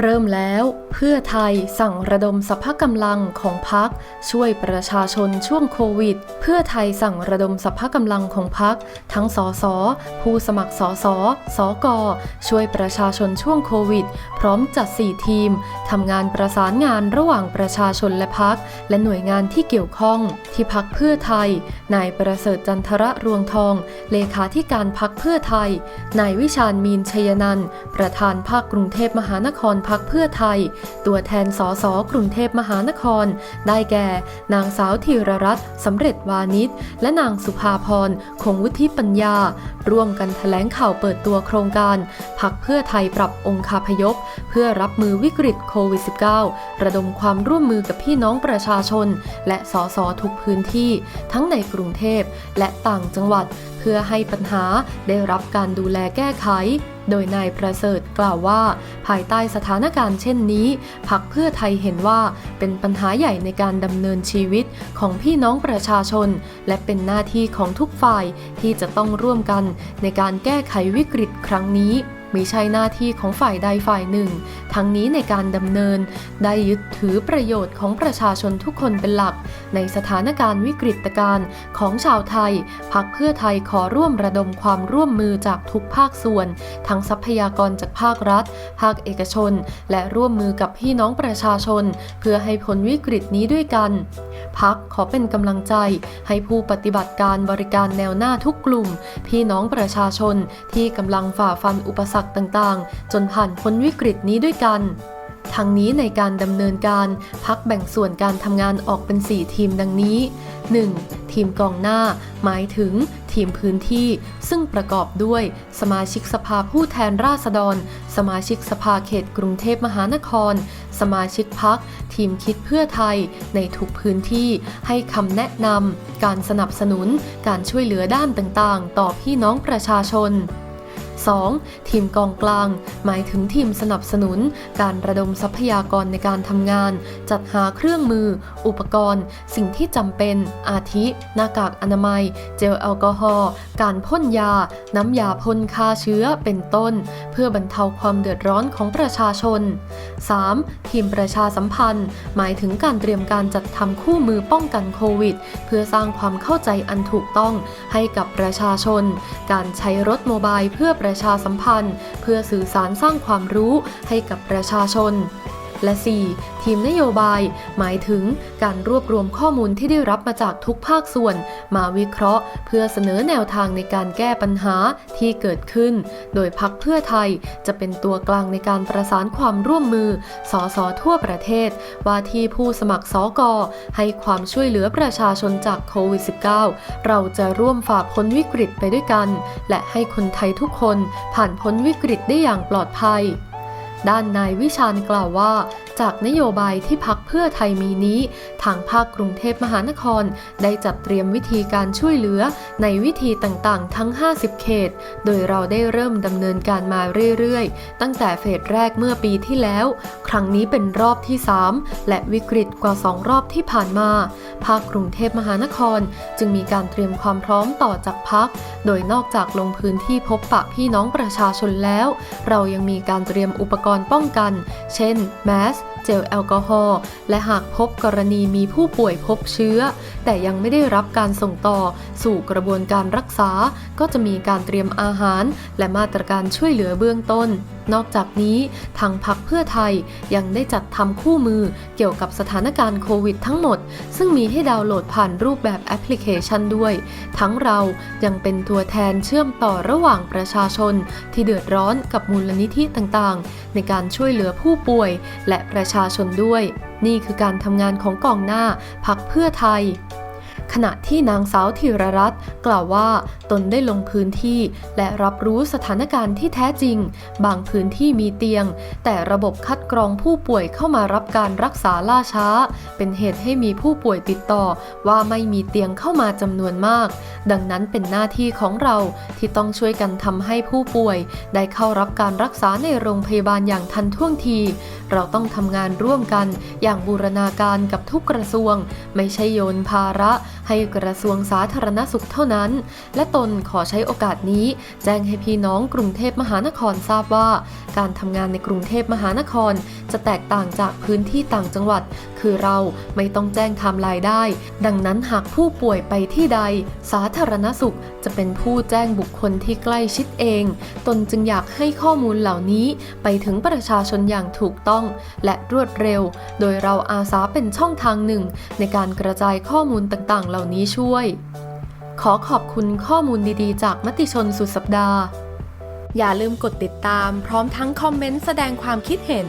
เริ่มแล้วเพื่อไทยสั่งระดมสภากำลังของพักช่วยประชาชนช่วงโควิด เพื่อไทยสั่งระดมสภากำลังของพักทั้งสสผู้สมัครสสสกช่วยประชาชนช่วงโควิด พร้อมจัด 4 ทีมทำงานประสานงานระหว่างประชาชนและพักและหน่วยงานที่เกี่ยวข้อง ที่พักเพื่อไทยนายประเสริฐจันทระรวงทอง เลขาธิการพักเพื่อไทยนายวิชาญมีนชยนันประธานภาคกรุงเทพมหานครพักเพื่อไทย ตัวแทนสสกรุงเทพมหานคร ได้แก่ นางสาวธีรรัตน์สำเร็จวานิชและนางสุภาพรคงวุฒิปัญญา ร่วมกันแถลงข่าวเปิดตัวโครงการ พักเพื่อไทยปรับองคาพยพ เพื่อรับมือวิกฤตโควิด -19 ระดมความร่วมมือกับพี่น้องประชาชน และสสทุกพื้นที่ ทั้งในกรุงเทพและต่างจังหวัด พื่อให้ปัญหาได้รับการดูแลแก้ไข โดยนายประเสริฐกล่าวว่า ภายใต้สถานการณ์เช่นนี้พักเพื่อไทยเห็นว่าเป็นปัญหาใหญ่ในการดำเนินชีวิตของพี่น้องประชาชน และเป็นหน้าที่ของทุกฝ่ายที่จะต้องร่วมกันในการแก้ไขวิกฤตครั้งนี้ ไม่ใช่หน้าที่ของฝ่ายใดฝ่ายหนึ่ง ทั้งนี้ในการดำเนิน ได้ยึดถือประโยชน์ของประชาชนทุกคนเป็นหลัก ในสถานการณ์วิกฤตการณ์ของชาวไทย พักเพื่อไทยขอร่วมระดมความร่วมมือจากทุกภาคส่วน ทั้งทรัพยากรจากภาครัฐ ภาคเอกชน และร่วมมือกับพี่น้องประชาชน เพื่อให้พ้นวิกฤตนี้ด้วยกันพักขอเป็นกำลังใจ ให้ผู้ปฏิบัติการบริการแนวหน้าทุกกลุ่ม พี่น้องประชาชนที่กำลังฝ่าฟันอุปสรรครรคต่างๆ จนผ่านพ้นวิกฤตนี้ด้วยกันทั้งนี้ในการดำเนินการพักแบ่งส่วนการทำงานออกเป็น 4 ทีมดังนี้ 1. ทีมกองหน้า หมายถึงทีมพื้นที่ ซึ่งประกอบด้วย สมาชิกสภาผู้แทนราษฎร สมาชิกสภาเขตกรุงเทพมหานคร สมาชิกพัก ทีมคิดเพื่อไทย ในทุกพื้นที่ให้คำแนะนำการสนับสนุน การช่วยเหลือด้านต่างๆ ต่อพี่น้องประชาชน 2. ทีมกองกลาง หมายถึงทีมสนับสนุน การระดมทรัพยากรในการทำงาน จัดหาเครื่องมือ อุปกรณ์ สิ่งที่จำเป็น อาทิ หน้ากากอนามัย เจลแอลกอฮอล์การพ่นยา น้ำยาพ่นฆ่าเชื้อเป็นต้น เพื่อบรรเทาความเดือดร้อนของประชาชน 3. ทีมประชาสัมพันธ์ หมายถึงการเตรียมการจัดทำคู่มือป้องกันโควิด เพื่อสร้างความเข้าใจอันถูกต้องให้กับประชาชน การใช้รถโมบายเพื่อประชาสัมพันธ์ เพื่อสื่อสารสร้างความรู้ให้กับประชาชน และ 4. ทีมนโยบาย หมายถึงการรวบรวมข้อมูลที่ได้รับมาจากทุกภาคส่วน มาวิเคราะห์ เพื่อเสนอแนวทางในการแก้ปัญหาที่เกิดขึ้น โดยพักเพื่อไทยจะเป็นตัวกลางในการประสานความร่วมมือ สสทั่วประเทศ ว่าที่ผู้สมัครสอกอให้ความช่วยเหลือประชาชนจากโควิด -19 เราจะร่วมฝ่าพ้นวิกฤตไปด้วยกัน และให้คนไทยทุกคนผ่านพ้นวิกฤตได้อย่างปลอดภัย ด้านนายวิชาญกล่าวว่า จากนโยบายที่พักเพื่อไทยมีนี้ ทางภาคกรุงเทพมหานคร ได้จัดเตรียมวิธีการช่วยเหลือในวิธีต่างๆ ทั้ง 50 เขต โดยเราได้เริ่มดำเนินการมาเรื่อยๆ ตั้งแต่เฟสแรกเมื่อปีที่แล้ว ครั้งนี้เป็นรอบที่ 3 และวิกฤตกว่า 2 รอบที่ผ่านมา ภาคกรุงเทพมหานคร จึงมีการเตรียมความพร้อมต่อจากพัก โดยนอกจากลงพื้นที่พบปะพี่น้องประชาชนแล้ว เรายังมีการเตรียมอุปกรณ์ป้องกัน เช่นแมสเจลแอลกอฮอล์และหากพบกรณีมีผู้ป่วยพบเชื้อ แต่ยังไม่ได้รับการส่งต่อ สู่กระบวนการรักษา ก็จะมีการเตรียมอาหาร และมาตรการช่วยเหลือเบื้องต้น นอกจากนี้ทางพักเพื่อไทยยังได้จัดทำคู่มือเกี่ยวกับสถานการณ์โควิดทั้งหมด ซึ่งมีให้ดาวน์โหลดผ่านรูปแบบแอปพลิเคชันด้วย ทั้งเรายังเป็นตัวแทนเชื่อมต่อระหว่างประชาชน ที่เดือดร้อนกับมูลนิธิต่างๆ ในการช่วยเหลือผู้ป่วยและประชาชนด้วย นี่คือการทำงานของกองหน้าพักเพื่อไทย ขณะที่นางสาวธีรรัตน์กล่าวว่าตนได้ลงพื้นที่ และรับรู้สถานการณ์ที่แท้จริง บางพื้นที่มีเตียง แต่ระบบคัดกรองผู้ป่วยเข้ามารับการรักษาล่าช้า เป็นเหตุให้มีผู้ป่วยติดต่อ ว่าไม่มีเตียงเข้ามาจำนวนมาก ดังนั้นเป็นหน้าที่ของเราที่ต้องช่วยกันทำให้ผู้ป่วย ได้เข้ารับการรักษาในโรงพยาบาลอย่างทันท่วงที เราต้องทำงานร่วมกัน อย่างบูรณาการกับทุกกระทรวง ไม่ใช่โยนภาระ ให้กระทรวงสาธารณสุขเท่านั้น และตนขอใช้โอกาสนี้ แจ้งให้พี่น้องกรุงเทพมหานครทราบว่า การทำงานในกรุงเทพมหานคร จะแตกต่างจากพื้นที่ต่างจังหวัดคือเราไม่ต้องแจ้งไทม์ไลน์ได้ ดังนั้นหากผู้ป่วยไปที่ใด สาธารณสุขจะเป็นผู้แจ้งบุคคลที่ใกล้ชิดเอง ตนจึงอยากให้ข้อมูลเหล่านี้ไปถึงประชาชนอย่างถูกต้อง และรวดเร็ว โดยเราอาสาเป็นช่องทางหนึ่ง ในการกระจายข้อมูลต่างๆ เหล่านี้ช่วย ขอขอบคุณข้อมูลดีๆ จากมติชนสุดสัปดาห์ อย่าลืมกดติดตาม พร้อมทั้งคอมเมนต์แสดงความคิดเห็น